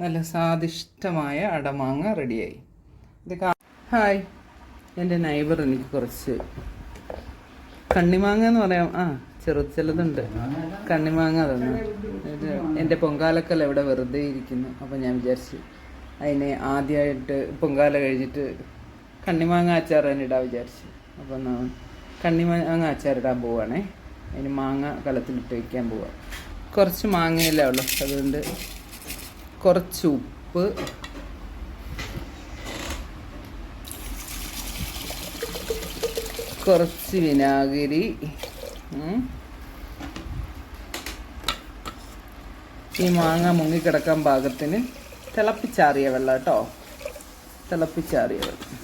നല്ല സ്വാദിഷ്ടമായ അടമാങ്ങ റെഡിയായി. ഇത് ഹായ്. എന്റെ നൈബർ എനിക്ക് കുറച്ച് കണ്ണിമാങ്ങ എന്ന് പറയാം. ആ ചെറു ചിലതുണ്ട്. കണ്ണിമാങ്ങ തന്നു. എന്റെ പൊങ്കാലക്കൽ ഇവിടെ വെറുതെ ഇരിക്കുന്നു. അപ്പം ഞാൻ വിചാരിച്ചു അതിനെ ആദ്യമായിട്ട് പൊങ്കാല കഴിഞ്ഞിട്ട് കണ്ണിമാങ്ങ അച്ചാർ തന്നെ ഇടാൻ വിചാരിച്ചു. അപ്പം കണ്ണിമാങ്ങ അച്ചാറിടാൻ പോവുകയാണേ അതിന് മാങ്ങ കലത്തിലിട്ട് വയ്ക്കാൻ പോവാം. കുറച്ച് മാങ്ങയല്ലേ ഉള്ളൂ. അതുകൊണ്ട് കുറച്ച് ഉപ്പ്. കുറച്ച് വിനാഗിരി. ഈ മാങ്ങ മുങ്ങിക്കിടക്കാൻ പാകത്തിന് തിളപ്പിച്ചാറിയ വെള്ളം കേട്ടോ. തിളപ്പിച്ചാറിയ വെള്ളം.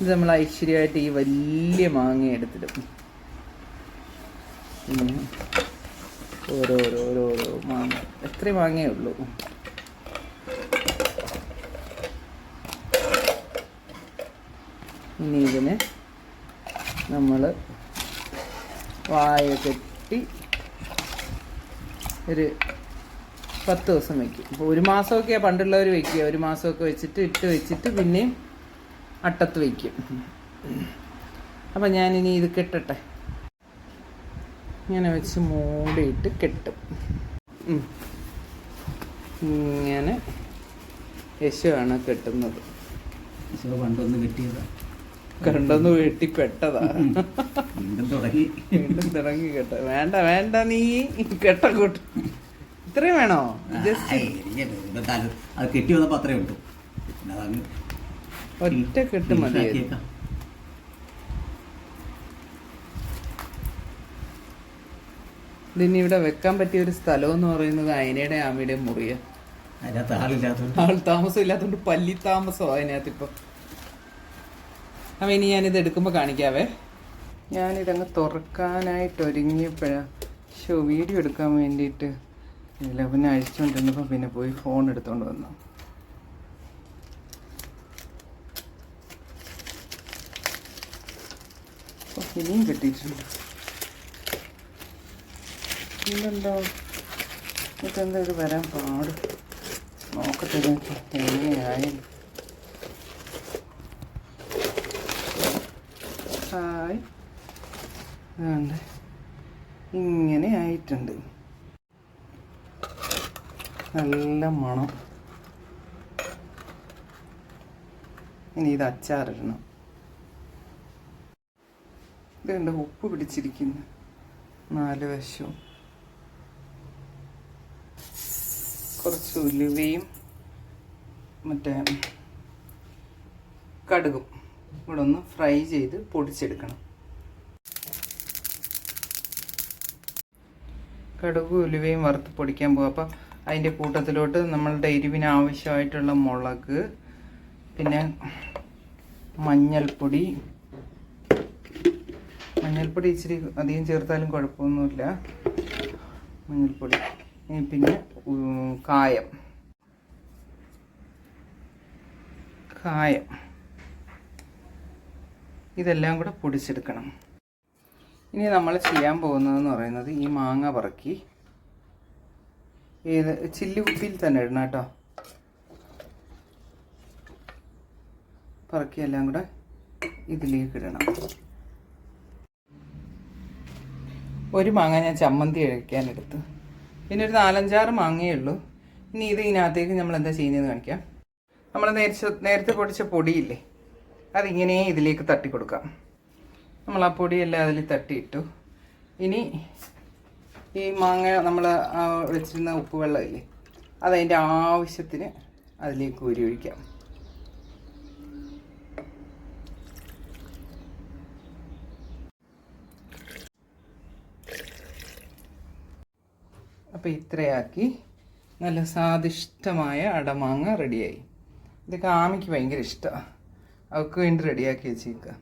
ഇത് നമ്മൾ ഐശ്വര്യമായിട്ട് ഈ വലിയ മാങ്ങ എടുത്തിടും. ഓരോരോ മാങ്ങ. എത്ര മാങ്ങയേ ഉള്ളൂ. ഇനി ഇതിന് നമ്മൾ വായ കെട്ടി ഒരു പത്ത് ദിവസം വെക്കും. അപ്പോൾ ഒരു മാസമൊക്കെ പണ്ടുള്ളവർ വെക്കുക. ഒരു മാസമൊക്കെ വെച്ചിട്ട് ഇട്ട് വെച്ചിട്ട് പിന്നെയും അട്ടത്ത് വയ്ക്കും അപ്പം ഞാനിനി ഇത് കെട്ടട്ടെ. ഇങ്ങനെ വെച്ച് മൂടിയിട്ട് കെട്ടും. ഇങ്ങനെ യശുവാണ് കെട്ടുന്നത്. പണ്ടൊന്ന് കിട്ടിയതാ. കണ്ടൊന്ന് വെട്ടി പെട്ടതാ. വീണ്ടും തുടങ്ങി. വീണ്ടും തുടങ്ങി കേട്ടോ. വേണ്ട വേണ്ട നീ കെട്ട കൂട്ട. ഇത്രയും വേണോ? ജസ്റ്റ് അത് കെട്ടി വന്നപ്പോ അത്രേ ഉള്ളൂ. ഒറ്റ കെട്ട് മതി ഇതിന് ഇവിടെ വെക്കാൻ പറ്റിയ ഒരു സ്ഥലം എന്ന് പറയുന്നത് അയനയുടെ ആമയുടെ മുറിയ. ആൾ താമസം ഇല്ലാത്തതുകൊണ്ട് പല്ലി താമസമോ അതിനകത്ത് ഇപ്പം. അപ്പം ഇനി ഞാനിത് എടുക്കുമ്പോൾ കാണിക്കാവേ. ഞാനിതങ്ങ് തുറക്കാനായിട്ട് ഒരുങ്ങിയപ്പോഴാണ് ഷോ വീഡിയോ എടുക്കാൻ വേണ്ടിയിട്ട് ലവനെ അഴിച്ചുകൊണ്ടിരുന്നപ്പോൾ പിന്നെ പോയി ഫോൺ എടുത്തുകൊണ്ട് വന്നു. ഇനിയും കിട്ടിയിട്ടുണ്ട്. ഇല്ലല്ലോ ഇതെന്താ ഇത് വരാൻ പാട്? നോക്കട്ടെ നോക്കി ഹായ് വേണ്ട ഇങ്ങനെ ആയിട്ടുണ്ട്. നല്ല മണം. ഇനി ഇത് അച്ചാറിടണം. ഇത് ഇതുണ്ട് ഉപ്പ് പിടിച്ചിരിക്കുന്നു. നാല് വശവും. കുറച്ച് ഉലുവയും മറ്റേ കടുകും. ഇവിടെ ഒന്ന് ഫ്രൈ ചെയ്ത് പൊടിച്ചെടുക്കണം. കടുകും ഉലുവയും വറുത്ത് പൊടിക്കാൻ പോകും അപ്പം അതിന്റെ കൂട്ടത്തിലോട്ട് നമ്മളുടെ എരിവിന് ആവശ്യമായിട്ടുള്ള മുളക് പിന്നെ മഞ്ഞൾപ്പൊടി. മഞ്ഞൾപ്പൊടി ഇച്ചിരി അധികം ചേർത്താലും കുഴപ്പമൊന്നുമില്ല. മഞ്ഞൾപ്പൊടി. പിന്നെ കായം. കായം. ഇതെല്ലാം കൂടെ പൊടിച്ചെടുക്കണം. ഇനി നമ്മൾ ചെയ്യാൻ പോകുന്നതെന്ന് പറയുന്നത് ഈ മാങ്ങ പറക്കി. ഏത് ചില്ലി കുപ്പിയിൽ തന്നെ ഇടണം കേട്ടോ. പറക്കി എല്ലാം കൂടെ ഇതിലേക്ക് ഇടണം. ഒരു മാങ്ങ ഞാൻ ചമ്മന്തി കഴിക്കാനെടുത്ത് പിന്നെ ഒരു നാലഞ്ചാറ് മാങ്ങയേ ഉള്ളൂ. ഇനി ഇത് ഇതിനകത്തേക്ക് നമ്മൾ എന്താ ചെയ്യുന്നതെന്ന് കാണിക്കാം. നമ്മൾ നേരത്തെ നേരത്തെ പൊടിച്ച പൊടിയില്ലേ? അതിങ്ങനെ ഇതിലേക്ക് തട്ടി കൊടുക്കാം നമ്മൾ ആ പൊടിയെല്ലാം അതിൽ തട്ടിയിട്ടു. ഇനി ഈ മാങ്ങ നമ്മൾ വെച്ചിരുന്ന ഉപ്പ് വെള്ളമില്ലേ അതതിന്റെ ആവശ്യത്തിന് അതിലേക്ക് ഊരി ഒഴിക്കാം. അപ്പോൾ ഇത്രയാക്കി. നല്ല സ്വാദിഷ്ടമായ അടമാങ്ങ റെഡിയായി. ഇതൊക്കെ ആമിക്ക് ഭയങ്കര ഇഷ്ടമാണ് അവൾക്ക് വേണ്ടി റെഡിയാക്കി വെച്ചേക്കുക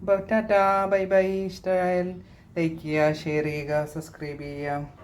അപ്പോൾ ടാറ്റാ ബൈ ബൈ ഇഷ്ടമായാൽ ലൈക്ക് ചെയ്യുക ഷെയർ ചെയ്യുക സബ്സ്ക്രൈബ് ചെയ്യുക.